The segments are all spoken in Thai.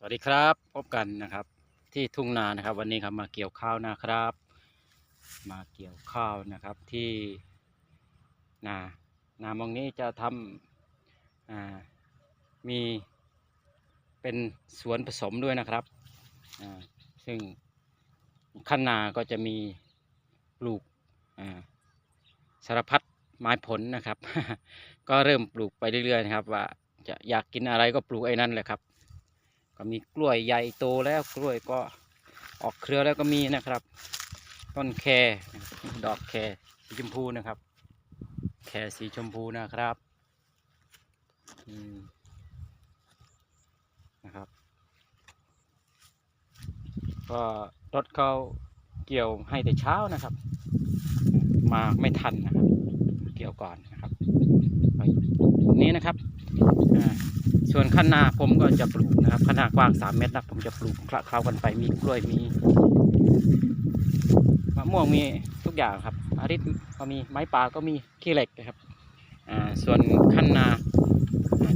สวัสดีครับพบกันนะครับ ที่ทุ่งนานะครับ วันนี้ครับมาเกี่ยวข้าวนะครับ มาเกี่ยวข้าวนะครับที่นานามองนี้จะทำอ่ามีเป็นสวนผสมด้วยนะครับอ่าซึ่งขั้นนาก็จะมีปลูกอ่าสารพัดไม้ผลนะครับ ก็เริ่มปลูกไปเรื่อยๆนะครับ ว่าจะอยากกินอะไรก็ปลูกไอ้นั่นแหละครับ ก็มีกล้วยใหญ่โตแล้วกล้วยก็ออกเครือแล้วก็มีนะครับ ต้นแครดอกแคสีชมพูนะครับ แครสีชมพูนะครับนะครับ ก็รถเขาเกี่ยวให้แต่เช้านะครับ มาไม่ทันนะครับ เกี่ยวก่อนนะครับ นี้นะครับอ่า ส่วนข้างหน้าผมก็จะปลูกนะครับข้างหน้ากว้าง 3 เมตรนะผมจะปลูกคละเคล้ากันไปมีกล้วยมีมะม่วงมีทุกอย่างครับอาริสก็มีไม้ป่าก็มีขี้เหล็กนะครับอ่าส่วนข้างหน้า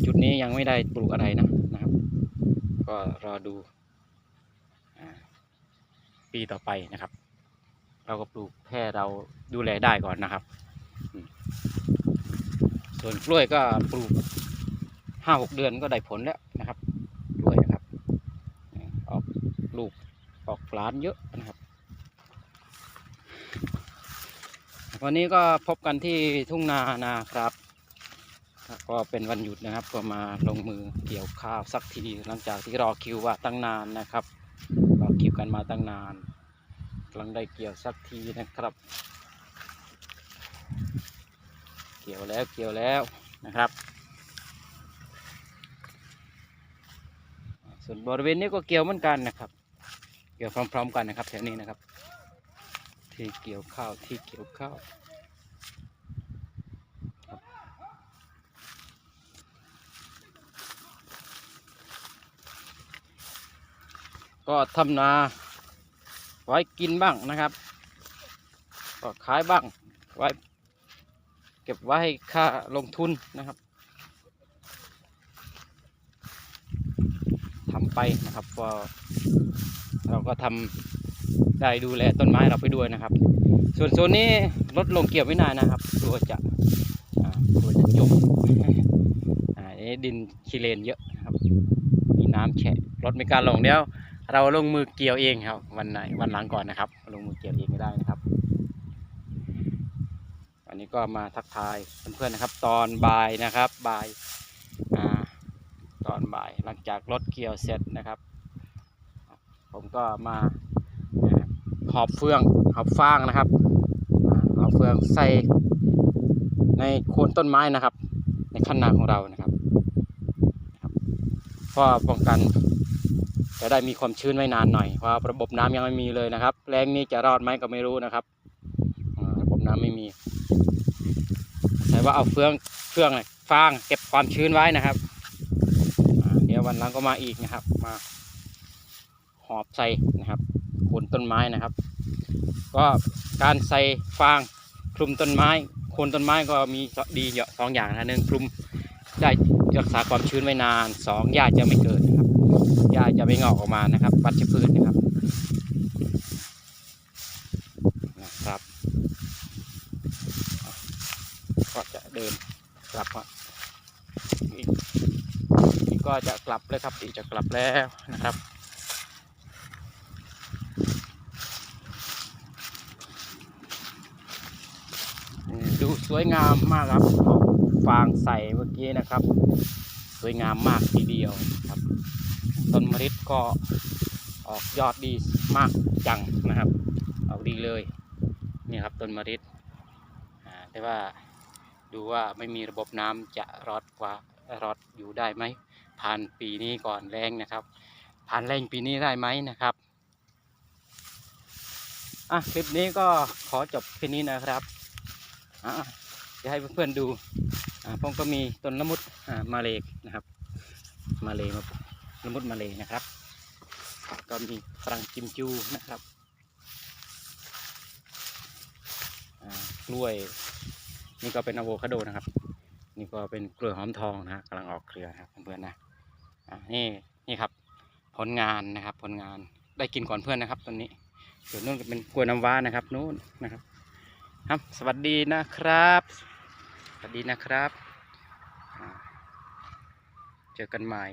จุดนี้ยังไม่ได้ปลูกอะไรนะนะครับ ก็รอดูอปีต่อไปนะครับ เราก็ปลูกแค่เราดูแลได้ก่อนนะครับ ส่วนกล้วยก็ปลูก ห้าหกเดือนก็ได้ผลแล้วนะครับด้วยนะครับ ออกลูกออกหลานเยอะนะครับ วันนี้ก็พบกันที่ทุ่งนานะครับก็เป็นวันหยุดนะครับ ก็มาลงมือเกี่ยวข้าวสักที หลังจากที่รอคิวว่าตั้งนานนะครับรอคิวกันมาตั้งนานกำลังได้เกี่ยวสักทีนะครับ เกี่ยวแล้วเกี่ยวแล้วนะครับ ส่วนบริเวณนี้ก็เกี่ยวเหมือนกันนะครับ เกี่ยวพร้อม ๆ กันนะครับแถวนี้นะครับ ที่เกี่ยวข้าวที่เกี่ยวข้าวก็ทำนาไว้กินบ้างนะครับ ก็ขายบ้างไว้ เก็บไว้ให้ค่าลงทุนนะครับ ทำ ไปนะครับก็เราก็ทำได้ดูแลต้นไม้เราไปด้วยนะครับ ส่วนโซนนี้รถลงเกี่ยวไม่นานนะครับกลัวจะอ่ากลัวจะจมอันนี้ดินขี้เลนเยอะนะครับ มีน้ำแฉะรถไม่กล้ารลงเดี๋ยวเราลงมือเกี่ยวเองครับ วันไหนวันหลังก่อนนะครับ ลงมือเกี่ยวเองก็ได้นะครับวันนี้ก็มาทักทายเพื่อนๆนะครับ ตอนบ่ายนะครับบ่าย อนบ่าย หลังจากรถเกี่ยวเสร็จนะครับ ผมก็มาหอบเฟืองหอบฟางนะครับอ่าหอบเฟืองใส่ในโคนต้นไม้นะครับ ในขั้นนาของเรานะครับเพื่อป้องกันจะได้มีความชื้นไว้นานหน่อยเพราะระบบน้ำยังไม่มีเลยนะครับแรงนี้จะรอดไหมก็ไม่รู้นะครับระบบน้ำไม่มีแต่ว่าเอาเฟืองเฟืองฟางเก็บความชื้นไว้นะครับ ยววันหลังก็มาอีกนะครับ มาหอบใส่นะครับโคนต้นไม้นะครับ ก็การใส่ฟางคลุมต้นไม้โคนต้นไม้ก็มีดีสองอย่างนะหนึ่งคลุมได้รักษาความชื้นไว้นานสองหญ้าจะไม่เกิดนะครับหญ้าจะไม่งอกออกมานะครับวัชพืชนะครับนะครับก็จะเดินกลับมาอี ก็จะกลับเลยครับอีกจะกลับแล้วนะครับ ดูสวยงามมากครับเอาฟางใส่เมื่อกี้นะครับ สวยงามมากทีเดียวครับ ต้นมะริดก็ออกยอดดีมากจังนะครับ ออกดีเลยนี่ครับต้นมะริดอ่าแต่ว่าดูว่าไม่มีระบบน้ำจะรอดกว่า รอดอยู่ได้ไหมผ่านปีนี้ก่อนแรงนะครับ ผ่านแรงปีนี้ได้ไหมนะครับอะคลิปนี้ก็ขอจบแค่นี้นะครับอะจะให้เพื่อนๆดูอ่าผมก็มีต้นละมุดอ่ามาเลกนะครับ มาเลมาละมุดมาเลนะครับ ก็มีฝรั่งกิมจูนะครับอ่ากล้วย นี่ก็เป็นอะโวคาโดนะครับ นี่ก็เป็นกล้วยหอมทองนะฮะกำลังออกเครือนะครับเพื่อนๆนะอ่านี่นี่ครับผลงานนะครับ ผลงานได้กินก่อนเพื่อนนะครับตอนนี้ส่วนนู้นก็เป็นกล้วยน้ำว้านะครับนู้นนะครับ ครับ สวัสดีนะครับ สวัสดีนะครับ เจอกันใหม่